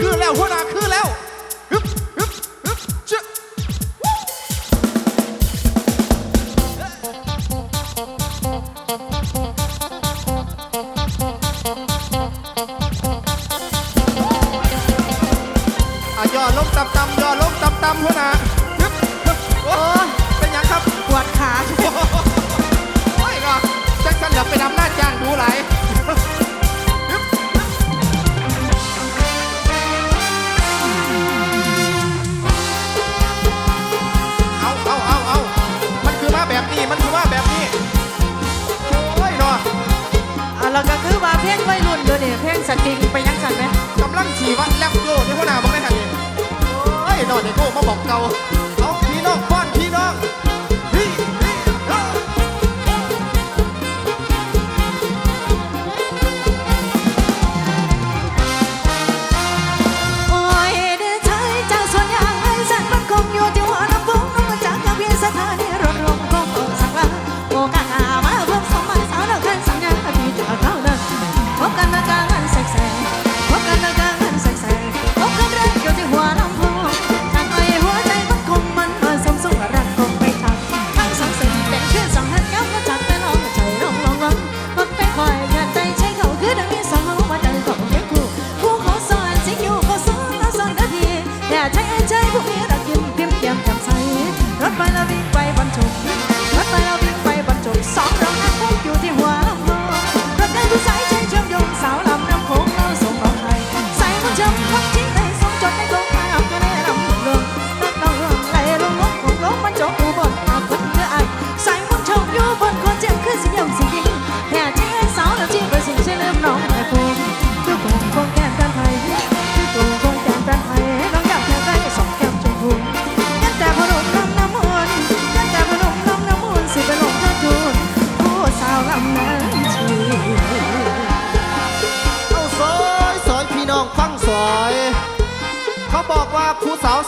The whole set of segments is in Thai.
คือแล้วหัวหน้าคือแล้วฮึอฮึบฮึบเชื่ออะย่อลงต่ำยอลงต่ำหัวหน้าฮึโอ้เป็นยังครับปวดขาไม่ก็จักสันเหลือไปนำหน้าจ้างดูไหล วัยรุ่นเดี๋ยวนี้เพลงสติงไปยังสั่นไหมกำลังขี่วัดแลบโยที่พ่อหน้าบังได้ทันเองโอ้ยนอนเด็กโก้มาบอกเก่า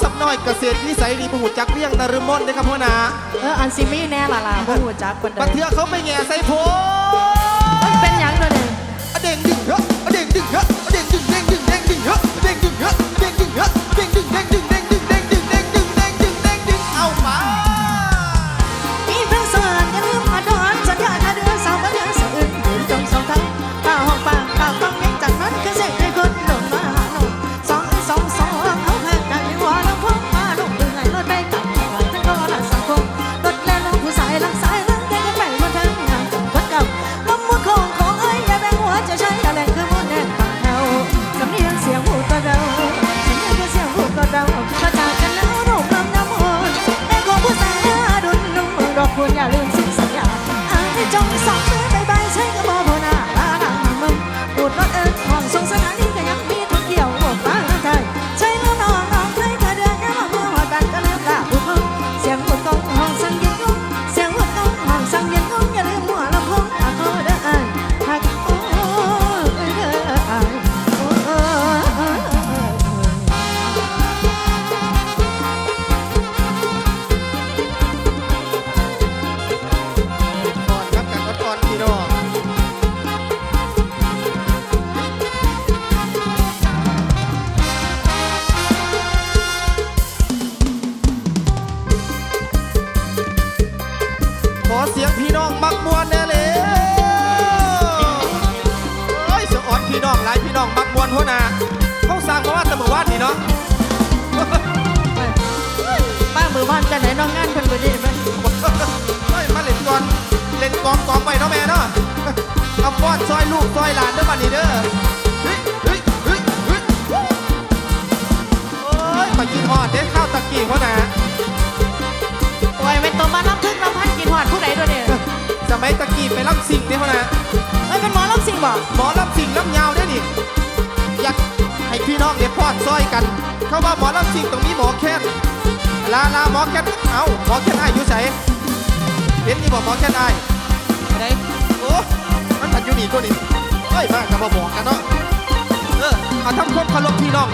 สับน้อยเกษตรนิสัยดีผู้จักเรี่ยงตะรุมนนะครับพ่อนาเอออันซิมี่แน่ล่ะล่ะบ่หูจักคนเดิบัเทือเขาไปแง่ใส่โพเป็นหยังเด้อเด่นเด้งดึงเฮ้อเด่นดึงเฮ้อเด่นดึงเด่งดึงเด่งดึงเฮ้อเด่นดึงเฮ้อเด่นดึงเฮ้อเด้งดึงเเด่งดึงเด้งดึง หัวหน้าเขาสร้างมาว่าแตะมือวาดนี่เนาะบ้ามือว่านจะไหนน้องงานเพิ่นบ่ได้เพิ่เฮ้ยมาเล่นก่อนเล่นกองกองไปเนาะแม่เนาะเอาป้อนซอยลูกซอยหลานเด้อบ้านนี่เด้อเฮ้ยเฮ้ยเฮ้ยเฮ้ยโอ้ยกินหอดเด้ข้าวตะกี้หัวหน้าโอ้ยเป็นตัวมาน้ำพึ่งน้ำพันกินหอดผู้ใดด้วยเนี่ยจะไม่ตะกี้ไปลอำสิงเด้หัวหน้าเอ้ยเป็นหมอลอำสิงบอกี่น้องเด็กพอดซอยกัน เขาว่าหมอลำซิ่งตรงนี้หมอแค้นลาลาหมอแค้นเอาหมอแค้นไอ้อยู่ใส่เห็นนี่บอกหมอแค้นไอ้ไหนโอ้มันผัดอยู่นี่ก็นี้เฮ้ยมากกับบอกกันเนาะเออเอาทำควบมเคารพพี่น้อง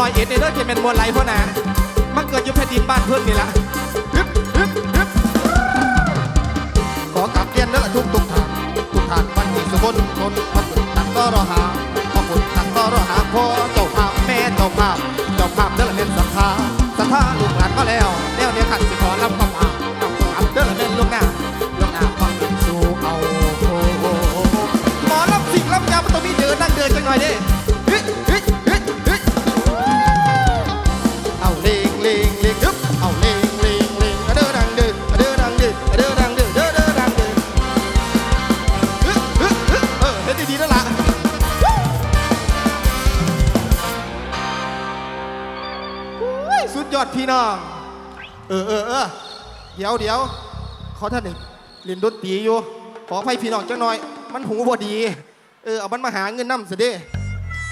ลอยเอ็ดในเด้อจะเป็นมวลไหลพ่อนามันเกิดอยู่แผ่นดินบ้านเพื่อนนี่ละฮึบฮึบฮึบขอกลับเรียนเด้อทุกทุกทานทุกทานวันที่สุบนคนพระคุณตักต่อรอหาพระคุณตักต่อรอหาพ่อเจ้าภาพแม่เจ้าภาพเจ้าภาพเด้อละเม่นศรัทธาศรัทธาลูกหลานก็แล้วแล้วเนี่ยขันสิขอรับคำอาคำอาเด้อละเม่นลูกหน้าลูกหน้าฟังสู่เอาโอ้โหหมอลำสิ่งลำยาวมันต้องมีเดินนั่งเดินจังหน่อยเดิ พี่น้อง เออเออเออเดี๋ยวเดี๋ยวขอท่านหนึ่งเรียนดนตรีอยู่ ขออภัยพี่น้องจังหน่อย มันหูบอดี เออเอามันมาหาเงินน้ำสยเด้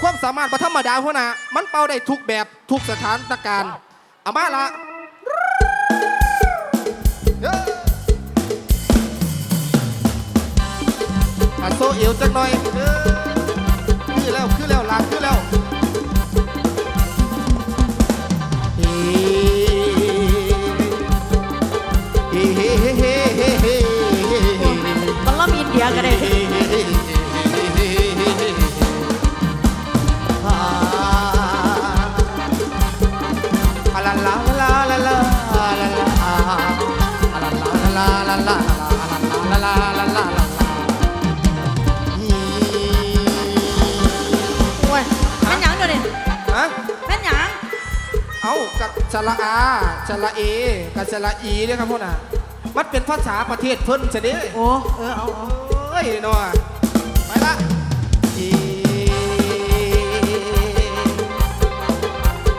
ความสามารถประธรรมดาหัวหน้ามันเป่าได้ทุกแบบทุกสถานการณ์เอามาละอ้ออาโซเอวจังหน่อยเออคือแล้วคือแล้วลางคือแล้ว กับสระอาสระเอกับสระอีเนี่ยครับพ่อน่ะ มันเป็นภาษาประเทศเพิ่นจะเด้โอ้ เออ เอาเอาเอ้ยนัวไปละอี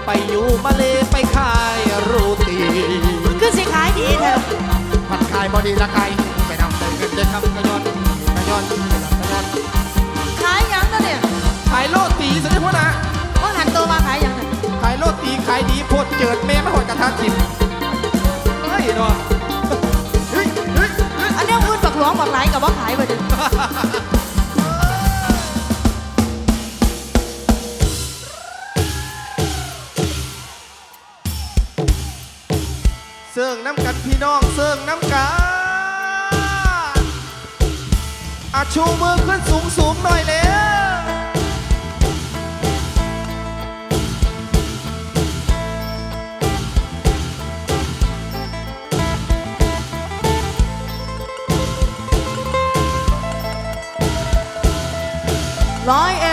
ไปอยู่มาเลไปขายโรตีคือสิขายดีแท้ผัดคายบอดีละใครไปนำใส่เงินเด้อครับกระยอนกระยอนกระยอนขายหยังเดี๋ยวนี้ขายโรตีสิเด้อพ่อน่ะ เจิดแม่ไม่หดกระทะทิมเฮ้ยนัวเฮ้ยเฮ้ยเฮ้ยอันเนี้ยอื่นบักหลวงบักหลายกับว่าขายไปเดี๋ยวนี้เสื่องน้ำกันพี่น้องเสื่องน้ำกันอาชูมือขึ้นสูงสูงๆหน่อยแล้ว I am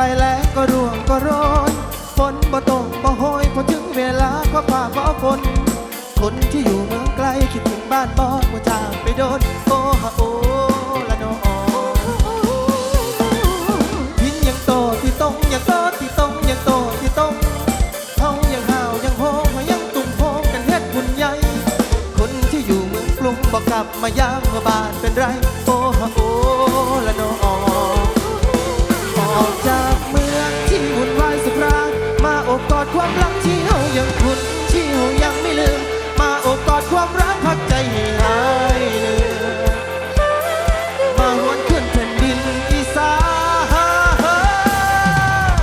ไปแล้วก็ร่วงก็ร้อนฝนบ่ตกบ่โหยพอถึงเวลาก็ฝ่าฟ้าฝนคนที่อยู่เมืองไกลคิดถึงบ้านบ่ว่าจางไปโดนโอ้ฮะโอละโนพินยังโตที่ต้องยังโตที่ต้องยังโตที่ต้องเฮายังห่าวยังโฮงเฮายังตุ่มโฮงกันเฮ็ดบุญใหญ่คนที่อยู่เมืองกรุงบ่กลับมายามเมื่อบ้านเป็นไรโอ้ฮะโอละโนออกจาก นบุญวายสุดรามาอบกอดความรักที่เฮายังคุ้นที่เฮายังไม่ลืม มาอบกอดความรักพักใจให้หายเหนื่อยมาหวนขึ้นแผ่นดินอีสาน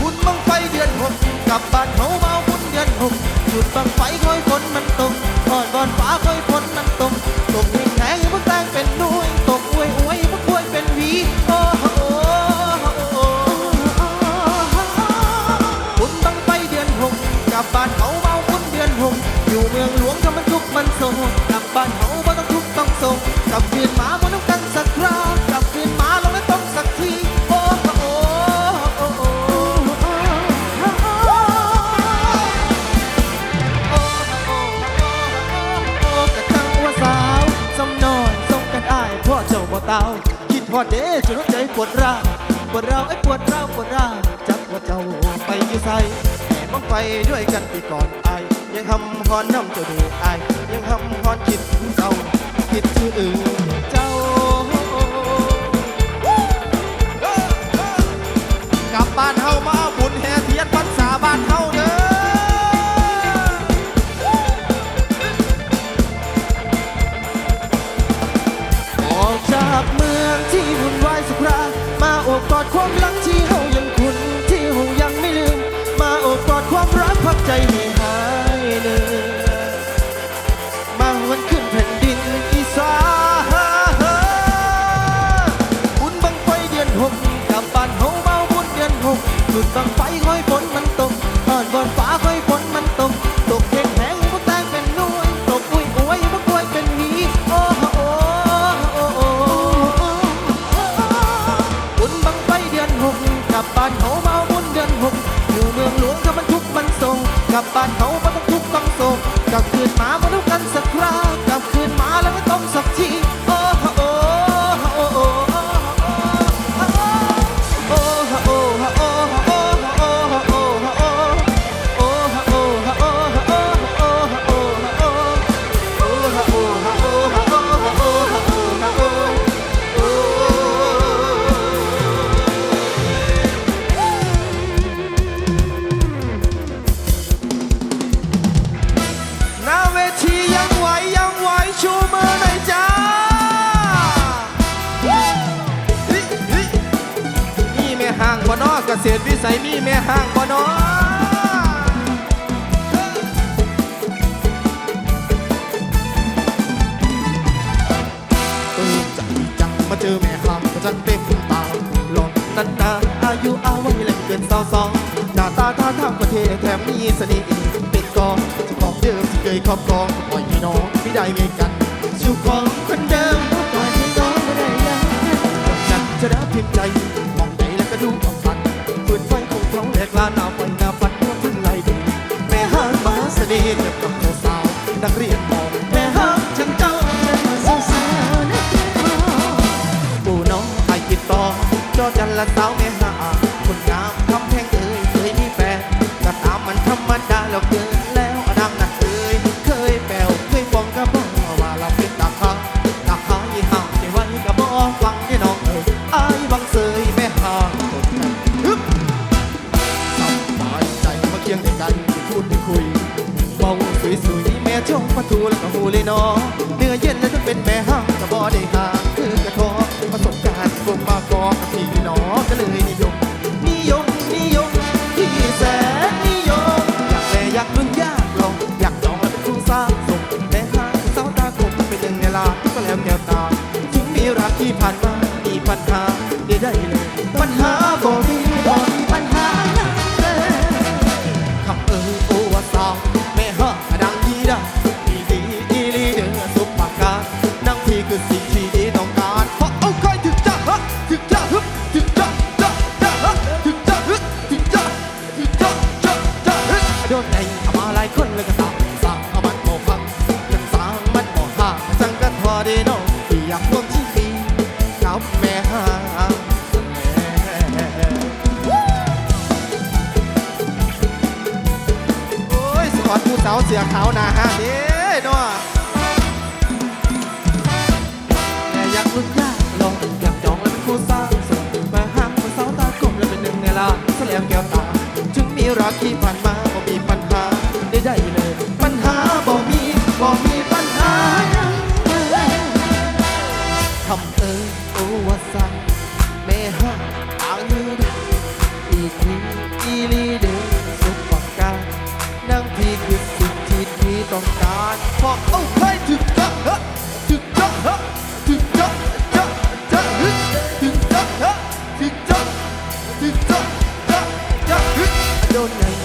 บุญบังไฟเดือนหกกับบ้านเฮาเมาบุญเดือนหกจุดบังไฟาปวดเราไอ้ปวดเราปวดราจับว่าเจ้าไปยี่ใส่แห่มองไปด้วยกันไปก่อนไอายังทำพอนน้ำเจ้าดูไอายังทำฮอนคิดเจ้าคิดถึงอื่นเจ้ากลับบ้านเฮามาบุญแห่เทียนพรรษาบ้านเฮา 狂澜。านเขาบ่ต้องทุกข์ต้องโศกกลับคืนมาบ่ต้องกันสักครากลับคืนมาแล้วก็ต้องสักที เสียดวิสัยมีแม่ห้างบ่นอนจจังมาเจอแม่ห้างก็จันเป็มตาหลอนตันนาอายุอาวัยแรงเกินสาวสองหน้าตาท่าทางประเทศแถมมีเสน่ห์เป็นกองจะกอบเดิมที่เคยครอบครองปล่อยให้น้องไม่ได้เมีกันชิวกอง ดีเทียบกับเจ้สาวนักเรียนมองแม่ห้ามฉันเจ้าแต่มาสาวนักเรียนมองปู่น้องไอคิดต่อจอจันละสาวแม่หาคนงามคำแพงเอ่ยเคยมีแฟนก็ตามมันธรรมดาแล้วเกิน ทูลกับหูเลยน้อง อ้ยสกอดผู้สาวเสือขาวนาฮะเด้เนาะแม่อยากลุ้นยากลองอยากจองแล้วเป็นคู่สร้างสรรค์มาห้ามคนสาวตากลมแล้วเป็นหนึ่งในลาแสลมแก้วตา ถึงมีรักที่านมา บอกเอาให้ถึกจะฮะถึกจะฮะถึกจะจะจะฮึถึกจะฮะถึกจะถึกจะจะจะฮึโดนไง